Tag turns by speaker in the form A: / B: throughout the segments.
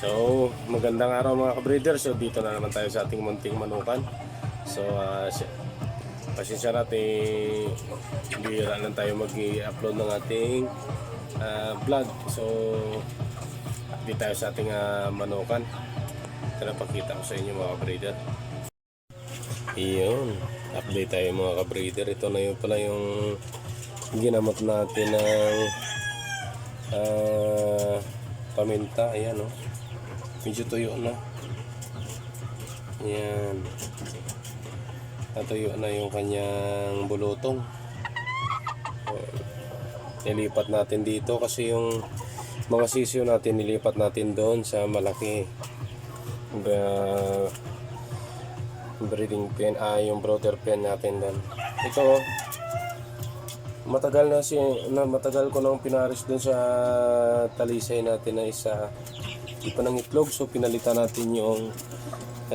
A: So, magandang araw mga kabreeder. So, dito na naman tayo sa ating munting manukan. So, uh, pasensya natin, bihira lang tayo mag-upload ng ating ah, vlog. So, di tayo sa ating ah, manukan. Tara, pakita ko sa inyo mga kabreeder. Iyon, update tayo mga kabreeder. Ito na yun pala yung ginamot natin ng ah, paminta. Ayan, oh. Medyo tuyo na. Yan. Natuyo na yung kanyang bulutong. Nilipat natin dito kasi yung mga sisiyo natin nilipat natin doon sa malaki. Ba- breeding pen, ah, yung brother pen natin doon. Ito, oh. Matagal na si na matagal ko nang pinaris doon sa talisay natin na isa. Di pa ng itlog so pinalitan natin yung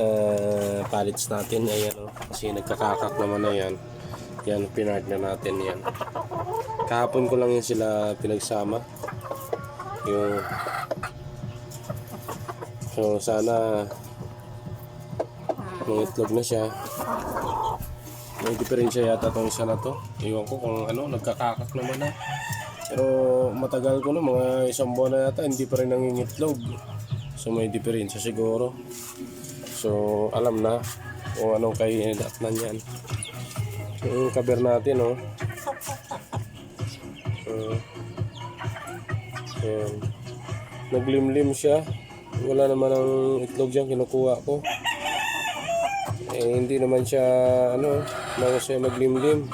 A: uh, pallets natin. Ayan oh. kasi nagkakakak naman na yan. Yan pinart na natin yan. Kahapon ko lang yan sila pinagsama. Yung so sana mga itlog na siya may diferensya yata tong isa na to. Iwan ko kung ano nagkakakak naman na. Pero matagal ko na mga isang buwan na yata hindi pa rin nangingitlog so may diferensya siguro. So alam na kung anong kaiinatnan yan yung kaber natin oh. Uh, ayan. naglimlim siya. Wala naman ang itlog dyan kinukuha ko eh hindi naman siya ano bago siya naglimlim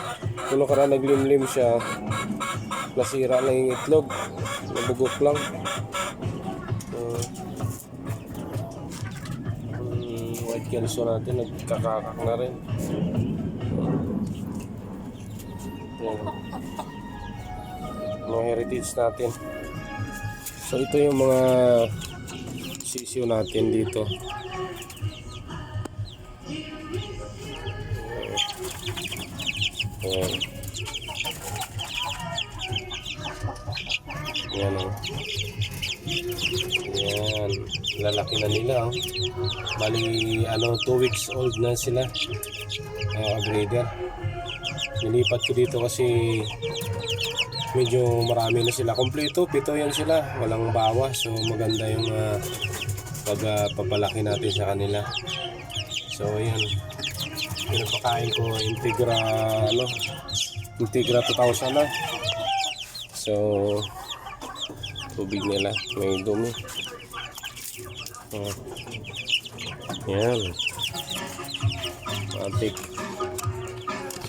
A: kung nakaraan naglimlim siya nasira lang yung itlog. Nabugok lang. Uh, mm, white kelso natin nagkakakak na rin. Yan. mga heritage natin. So ito yung mga sisiyo natin dito Yan o. Yan. Lalaki na nila oh. Bali, ano, 2 weeks old na sila. Uh, breeder. Nilipat ko dito kasi medyo marami na sila. Kompleto, pito yan sila. Walang bawas. So maganda yung uh, pagpapalaki natin sa kanila. So yan. Pinapakain ko Integra ano Integra 2000 na. So tubig nila may dumi. Oh. Yan. Matik.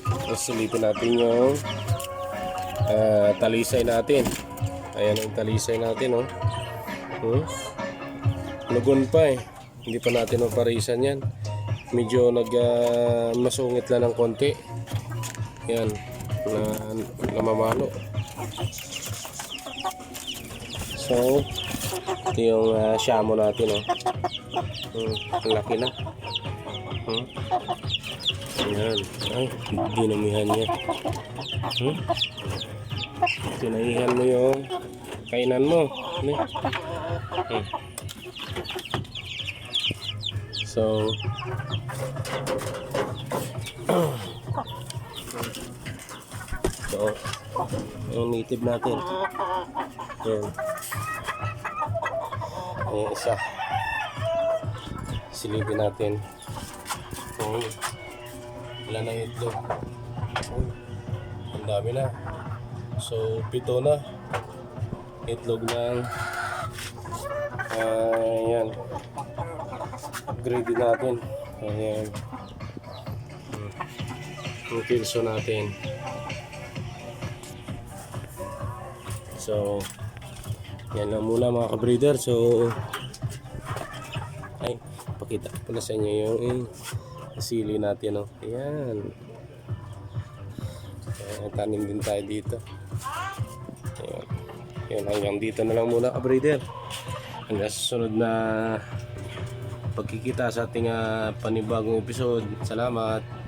A: Tapos silipin natin yung ah, talisay natin. Ayan ang talisay natin, oh. Hmm? Lugon pa eh. Hindi pa natin maparisan yan. Medyo nag ah, masungit lang ng konti. Yan. Na, namamalo. So, ito yung uh, shamo natin, oh. Hmm, laki na. Hmm? Ayan. Ay, dinamihan niya. Hmm? Tinaihan mo yung kainan mo. Ano? Hmm. So, so, yung native natin. Yan. Ayan, isa. Silipin natin. Kung ilan na itlog. Uy, ang dami na. So, pito na. Itlog ng ah, yan. Upgrade din natin. Ayan. Yung pilso natin. So, yan lang muna mga ka-breeder. So, ay, pakita ko pala sa inyo yung eh, sili natin. Oh. Ayan. Ayan, tanim din tayo dito. Ayan. Ayan, hanggang dito na lang muna ka-breeder. Hanggang susunod na pagkikita sa ating ah, panibagong episode. Salamat.